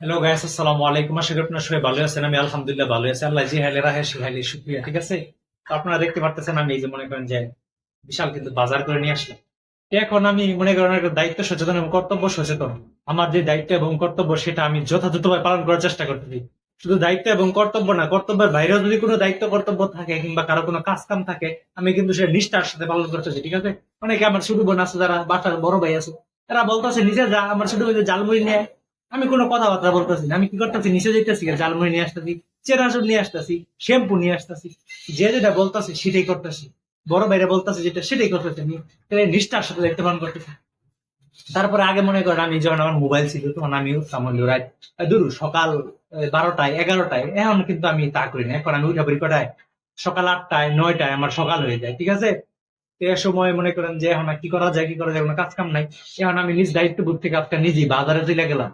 Hello guys আসসালামু আলাইকুম আশা করি আপনারা সবাই ভালো আছেন। আমি আলহামদুলিল্লাহ ভালো আছি। আল্লাহ জি হাইলে রাহে, সে হাইলে শুকরিয়া, ঠিক আছে? তো আপনারা দেখতে পারতেছেন, আমি এই যে মনে করেন যে বিশাল কিন্তু বাজার করে নিয়ে আসলাম। এখন আমি মনে করেন একটা দায়িত্ব সচেতন এবং কর্তব্য সচেতন। আমার যে দায়িত্ব এবং কর্তব্য, সেটা আমি যথাযথভাবে পালন করার চেষ্টা করতেছি। শুধু দায়িত্ব এবং কর্তব্য না, কর্তব্যের বাইরেও যদি কোনো দায়িত্ব, কর্তব্য থাকে কিংবা কারও কোনো কাজ কাম থাকে, আমি কিন্তু সেটা নিষ্ঠার সাথে পালন করতেছি, ঠিক আছে? অনেকে আমার ছোট বোন আছে, যারা বাসার বড় ভাই আছে এরা বলতেছে, নিজে যা, আমার ছোট যে জালমুড়ি নিয়ে। আমি কোনো কথাবার্তা বলতেছি না, আমি কি করতেছি, নিচে যেতেছি জালমুড়ি নিয়ে আসতেছি চেরাসুর নিয়ে আসতেছি, শ্যাম্পু নিয়ে আসতেছি, যে যেটা বলতেছি সেটাই করতেছি, বড় বাইরে বলতেছি যেটা সেটাই করতেছি আমি নিষ্ঠার সাথে দায়িত্ব পালন করতেছি। তারপরে আগে মনে করেন আমি যখন আমার মোবাইল ছিল, তখন আমি উঠতাম দূর সকাল বারোটায়, এগারোটায়, এখন কিন্তু আমি তা করি না, এখন আমি উঠা পড়ি কটায়? সকাল আটটায়, নয়টায় আমার সকাল হয়ে যায়, ঠিক আছে? এ সময় মনে করেন যে এখন কি করা যায়, কি করা যায়, কোনো কাজ কাম নাই, এখন আমি নিজ দায়িত্ব বুদ্ধ থেকে আজকে নিজেই বাজারে চলে গেলাম।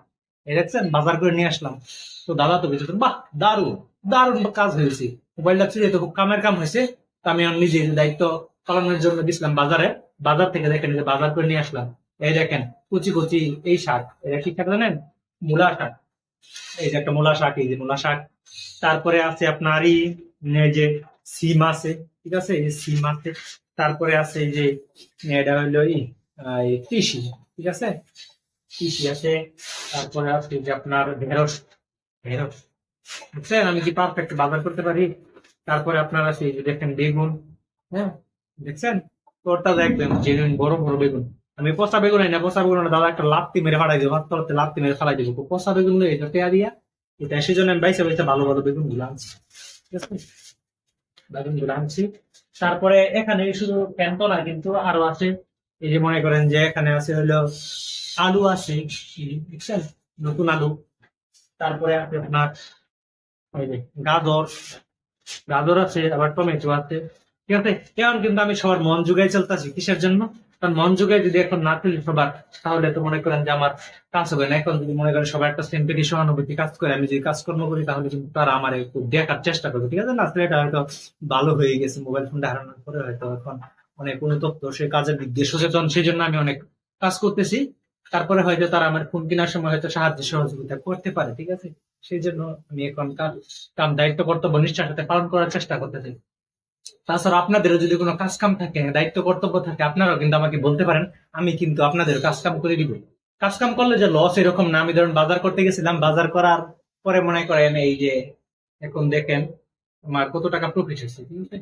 এই দেখছেন? বাজার করে নিয়ে আসলাম। তো দাদা তো বুঝেছেন বাহ, দারুণ দারুণ কাজ হয়েছে। মোবাইলটা ছিল তো খুব কামের কাম হয়েছে, তো আমি আমার নিজে দায়িত্ব পালনের জন্য গেছিলাম বাজারে। বাজার থেকে দেখেন যে বাজার করে নিয়ে আসলাম। এই দেখেন, কুচি কুচি এই শাক, এটা কি শাক জানেন? মূলা শাক। এই যে একটা মূলা শাক, এই যে মূলা শাক। তারপরে আছে আপনার এই যে সিম আছে, ঠিক আছে? এই সিম আছে। তারপরে আছে যে, এটা হইল এই কৃষি ঠিক আছে? কৃষি আছে। তারপরে আছে যে আপনার ঢেঁড়স ঢেঁড়স। বুঝছেন? আমি কি পারফেক্ট বাজার করতে পারি? তারপরে আপনার আছে যে দেখেন বেগুন হ্যাঁ? দেখছেন? তোরটা দেখবেন জেনুইন বড় বড় বেগুন। আমি পচা বেগুন না, পচা বেগুন দাদা একটা লাত্তি মেরে ফাড়াই দেবো, হাত তলাতে লাত্তি মেরে ফালাই দেবো। পচা বেগুনগুলো এটা টেয়া দিয়া, এটা সেজন্য আমি বাইসে বাইসে ভালো ভালো বেগুনগুলো আনছি। ঠিক আছে? বেগুনগুলো আনছি। তারপরে এখানে শুধু প্যান্ট না কিন্তু আরও আছে। এই যে মনে করেন যে এখানে আছে হলো আলু যে দেখছেন? নতুন আলু। তারপরে আছে আপনার গাজর। গাজর আছে, আবার টমেটো আছে। ঠিক আছে? এখন কিন্তু আমি সবার মন জুগাই চলতেছি। কিসের জন্য? কারণ মন জুগাই যদি এখন না তুলি সবার, তাহলে তো মনে করেন যে আমার কাজ হবে না। এখন যদি মনে করেন সবার একটা সিম্পেটি সহানুভূতি কাজ করে, আমি যদি কাজকর্ম করি, তাহলে কিন্তু তারা আমার একটু দেখার চেষ্টা করবে। ঠিক আছে না? এটা হয়তো ভালো হয়ে গেছে। মোবাইল ফোনটা হারানোর পরে হয়তো এখন অনেক অনুতপ্ত সে কাজের দিক দিয়ে সচেতন সেই জন্য আমি অনেক কাজ করতেছি। তারপরে হয়তো তারা আমার ফোন কেনার সময় হয়তো সাহায্য সহযোগিতা করতে পারে, ঠিক আছে? সেই জন্য আমি এখন কাম দায়িত্ব কর্তব্য নিষ্ঠার সাথে পালন করার চেষ্টা করতেছি। তাছাড়া আপনাদেরও যদি কোনো কাজ কাম থাকে, দায়িত্ব কর্তব্য থাকে, আপনারাও কিন্তু আমাকে বলতে পারেন, আমি কিন্তু আপনাদের কাজ কাম করে দিব। কাজ কাম করলে যে লস এরকম না, আমি ধরুন বাজার করতে গেছিলাম, বাজার করার পরে মনে করেন এই যে, এখন দেখেন আমার কত টাকা প্রফিট হয়েছে, ঠিক আছে?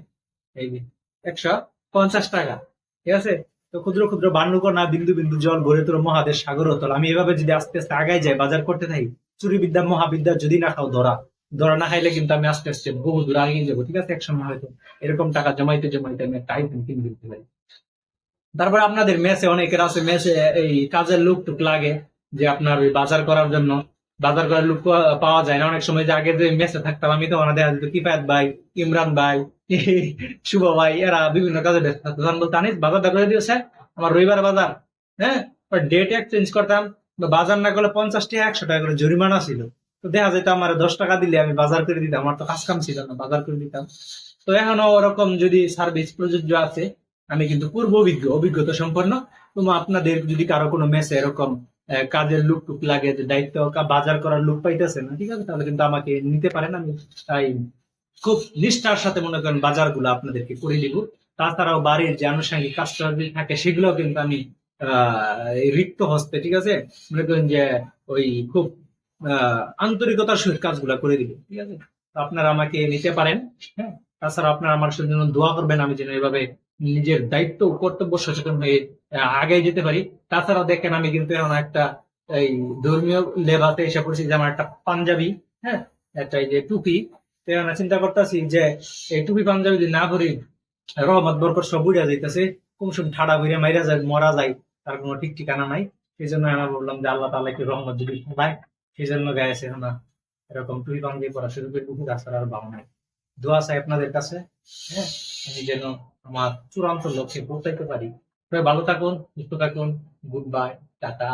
এই যে, একশো পঞ্চাশ টাকা, ঠিক আছে? তো ক্ষুদ্র ক্ষুদ্র বান্ডুকর না বিন্দু বিন্দু জল গড়ে তোর মহাদেশ সাগর তল। আমি এভাবে যদি আস্তে আস্তে আগাই যাই, বাজার করতে থাকি চুরি বিদ্যা মহাবিদ্যা যদি না খাও, ধরা। ধরা না খাইলে কিন্তু আমি আস্তে আস্তে বহু দূর আগিয়ে যাব, ঠিক আছে? একসময় হয়তো এরকম টাকা জমাইতে জমাইতে আমি একটা আইফোন কিনে দিতে পারি। তারপরে আপনাদের মেসে, অনেকের আছে মেসে এই কাজের লোক টুক লাগে যে আপনার ওই বাজার করার জন্য। বাজার করার লোক পাওয়া যায় না। অনেক সময় যে আগে যে মেসে থাকতাম আমি তো ওনাদের দেখা যেত কিফায়ত ভাই, ইমরান ভাই, শুভ ভাই, এরা বিভিন্ন কাজে ব্যস্ত থাকতো। তখন বলতো, আনিস বাজারটা করে দিও, স্যার। আমার রবিবার বাজার হ্যাঁ? ডেট এক্সচেঞ্জ করতাম। বাজার না করলে পঞ্চাশ টাকা একশো টাকা করে জরিমানা ছিল। তো দেখা যেত আমার দশ টাকা দিলে আমি বাজার করে দিতাম। আমার তো কাজ কাম ছিল না, বাজার করে দিতাম। তো এখনও ওরকম যদি সার্ভিস প্রযোজ্য আছে, আমি কিন্তু পূর্ব অভিজ্ঞ, অভিজ্ঞতা সম্পন্ন। তো আপনাদের যদি কারও কোনো মেসে এরকম কাজের লুক টুক লাগে, যে দায়িত্ব বাজার করার লুক পাইতেছে না, ঠিক আছে? তাহলে কিন্তু আমাকে নিতে পারেন, আমি তাই খুব নিষ্ঠার সাথে মনে করেন বাজারগুলো আপনাদেরকে করে দিব। তাছাড়াও বাড়ির যে আনুষঙ্গিক কাজটা থাকে সেগুলো কিন্তু আমি রিক্ত হস্তে, ঠিক আছে? মনে করেন যে ওই খুব আন্তরিকতার সহিত কাজগুলা করে দিব, ঠিক আছে? আপনারা আমাকে নিতে পারেন হ্যাঁ? তাছাড়া আপনারা আমার জন্য দোয়া করবেন, আমি যেন এভাবে নিজের দায়িত্ব কর্তব্য সচেতন হয়ে আগে যেতে পারি। তাছাড়াও দেখেন আমি কিন্তু এখন একটা এই ধর্মীয় লেবাতে এসে পড়ছি যে আমার একটা পাঞ্জাবি হ্যাঁ একটা এই যে টুপি। তো এখন চিন্তা করতেছি যে এই টুপি, পাঞ্জাবি যদি না করি রহমত, বরকত সব বুঝা যাইতেছে। কুমসুম ঠাড়া ভরে মাইরা যায়, মরা যায়, তার কোনো ঠিক ঠিকানা নাই। সেই জন্য আমি বললাম যে আল্লাহ তাআলা কি রহমত যদি পায় সেই জন্য গায়েছে আমরা এরকম টুপি পাঞ্জাবি পরা শুরু করে টুপি তাছাড়া আর বাবা নাই। দোয়া চাই আপনাদের কাছে হ্যাঁ আমি যেন আমার চূড়ান্ত লক্ষ্যে পৌঁছাইতে পারি। সবাই ভালো থাকুন সুস্থ থাকুন গুড বাই টাটা।